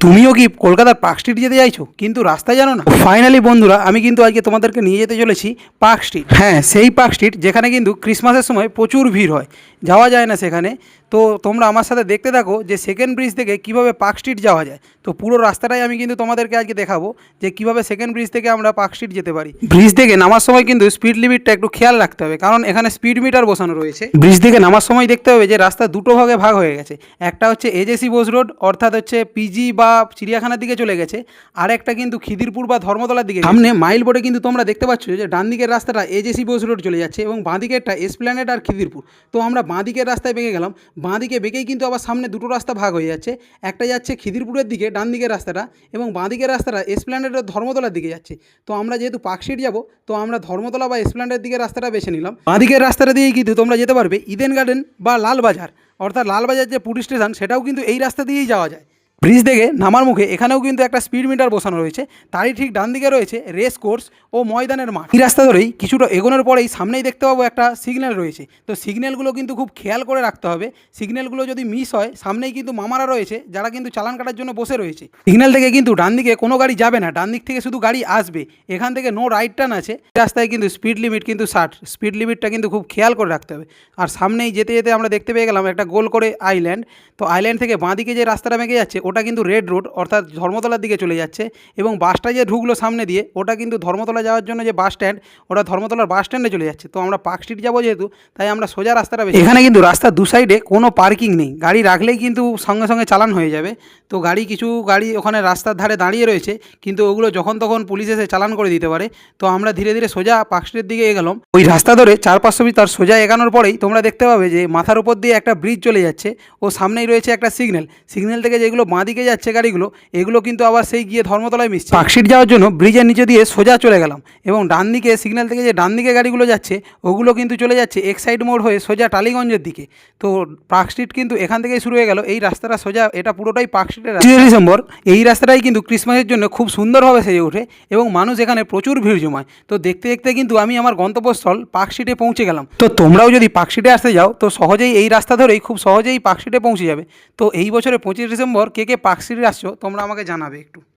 তুমিও কি কলকাতার পার্ক স্ট্রিট যেতে চাইছো? কিন্তু রাস্তা জানো না। ফাইনালি বন্ধুরা, আমি কিন্তু আজকে তোমাদেরকে নিয়ে যেতে চলেছি পার্ক স্ট্রিট হ্যাঁ সেই পার্ক স্ট্রিট যেখানে কিন্তু ক্রিসমাসের সময় প্রচুর ভিড় হয়। যাওয়া যায় না সেখানে। তো তোমরা আমার সাথে দেখতে থাকো যে সেকেন্ড ব্রিজ থেকে কীভাবে পার্ক স্ট্রিট যাওয়া যায়। তো পুরো রাস্তাটাই আমি কিন্তু তোমাদেরকে আজকে দেখাবো যে কীভাবে সেকেন্ড ব্রিজ থেকে আমরা পার্ক স্ট্রিট যেতে পারি। ব্রিজ থেকে নামার সময় কিন্তু স্পিড লিমিটটা একটু খেয়াল রাখতে হবে, কারণ এখানে স্পিড মিটার বসানো রয়েছে। ব্রিজ থেকে নামার সময় দেখতে হবে যে রাস্তা দুটো ভাগে ভাগ হয়ে গেছে, একটা হচ্ছে এজেসি বোস রোড অর্থাৎ হচ্ছে পিজি বা চিড়িয়াখানার দিকে চলে গেছে আর একটা কিন্তু খিদিরপুর বা ধর্মতলার দিকে সামনে মাইল বোর্ডে কিন্তু তোমরা দেখতে পাচ্ছ যে ডান দিকের রাস্তাটা এজেসি বোস রোড চলে যাচ্ছে এবং বাঁ দিকেরটা এসপ্ল্যানেড আর খিদিরপুর। তো আমরা বাঁ দিকের রাস্তায় বেঁকে গেলাম বাঁ দিকে বেঁকেই কিন্তু আবার সামনে দুটো রাস্তা ভাগ হয়ে যাচ্ছে। একটা যাচ্ছে খিদিরপুরের দিকে ডান দিকের রাস্তাটা এবং বাঁ দিকের রাস্তাটা এসপ্ল্যান্ডের ধর্মতলার দিকে যাচ্ছে। তো আমরা যেহেতু পার্কশিট যাব, তো আমরা ধর্মতলা বা এসপ্ল্যান্ডের দিকে রাস্তাটা বেছে নিলাম। বাঁ দিকের রাস্তাটা দিয়েই কিন্তু তোমরা যেতে পারবে ইডেন গার্ডেন বা লালবাজার। অর্থাৎ লালবাজার যে পুলিশ স্টেশন, সেটাও কিন্তু এই রাস্তা দিয়েই যাওয়া যায়। ব্রিজ থেকে নামার মুখে এখানেও কিন্তু একটা স্পিড মিটার বসানো রয়েছে। তারই ঠিক ডান দিকে রয়েছে রেস কোর্স ও ময়দানের মাঠ। এই রাস্তা ধরেই কিছুটা এগোনোর পরেই সামনেই দেখতে পাবো একটা সিগন্যাল রয়েছে। তো সিগন্যালগুলো কিন্তু খুব খেয়াল করে রাখতে হবে। সিগন্যালগুলো যদি মিস হয়, সামনেই কিন্তু মামারা রয়েছে, যারা কিন্তু চালান কাটার জন্য বসে রয়েছে। সিগন্যাল থেকে কিন্তু ডান দিকে কোনো গাড়ি যাবে না, ডান দিক থেকে শুধু গাড়ি আসবে। এখান থেকে নো রাইট টার্ন আছে। রাস্তায় কিন্তু স্পিড লিমিট কিন্তু ষাট। স্পিড লিমিটটা কিন্তু খুব খেয়াল করে রাখতে হবে। আর সামনেই যেতে যেতে আমরা দেখতে পেয়ে গেলাম একটা গোল করে আইল্যান্ড তো আইল্যান্ড থেকে বাঁদিকে যে রাস্তাটা মেঘে যাচ্ছে ওটা কিন্তু রেড রোড অর্থাৎ ধর্মতলার দিকে চলে যাচ্ছে এবং বাসটা যে ঢুকলো সামনে দিয়ে, ওটা কিন্তু ধর্মতলা যাওয়ার জন্য যে বাস স্ট্যান্ড ওটা ধর্মতলার বাস স্ট্যান্ডে চলে যাচ্ছে। তো আমরা পার্ক স্ট্রিট যাব যেহেতু, তাই আমরা সোজা রাস্তাটা এখানে কিন্তু রাস্তার দু সাইডে কোনো পার্কিং নেই। গাড়ি রাখলেই কিন্তু সঙ্গে সঙ্গে চালান হয়ে যাবে। তো গাড়ি, কিছু গাড়ি ওখানে রাস্তার ধারে দাঁড়িয়ে রয়েছে, কিন্তু ওগুলো যখন তখন পুলিশ এসে চালান করে দিতে পারে। তো আমরা ধীরে ধীরে সোজা পার্ক স্ট্রিটের দিকে এগেলাম। ওই রাস্তা ধরে চার পাঁচশো মিটার সোজা এগানোর পরেই তোমরা দেখতে পাবে যে মাথার উপর দিয়ে একটা ব্রিজ চলে যাচ্ছে। ও সামনেই রয়েছে একটা সিগন্যাল সিগন্যাল থেকে যেগুলো বাঁ দিকে যাচ্ছে গাড়িগুলো এগুলো কিন্তু আবার সেই গিয়ে ধর্মতলায় মিশছে। পার্কশিট যাওয়ার জন্য ব্রিজের নিচে দিয়ে সোজা চলে গেলাম এবং ডান দিকে সিগন্যাল থেকে যে ডান দিকে গাড়িগুলো যাচ্ছে ওগুলো কিন্তু চলে যাচ্ছে এক সাইড মোড় হয়ে সোজা টালিগঞ্জের দিকে। তো পার্ক স্ট্রিট কিন্তু এখান থেকেই শুরু হয়ে গেল। এই রাস্তাটা সোজা এটা পুরোটাই পার্ক স্ট্রিটের পঁচিশে ডিসেম্বর এই রাস্তাটাই কিন্তু ক্রিসমাসের জন্য খুব সুন্দরভাবে সেজে ওঠে এবং মানুষ এখানে প্রচুর ভিড় জমায়। তো দেখতে দেখতে কিন্তু আমি আমার গন্তব্যস্থল পার্ক স্ট্রিটে পৌঁছে গেলাম। তো তোমরাও যদি পার্ক স্ট্রিটে আসতে যাও তো সহজেই এই রাস্তা ধরেই খুব সহজেই পার্ক স্ট্রিটে পৌঁছে যাবে। তো এই বছরে পঁচিশ ডিসেম্বর কে কে পার্ক স্ট্রিটে আসছো তোমরা আমাকে জানাবে একটু।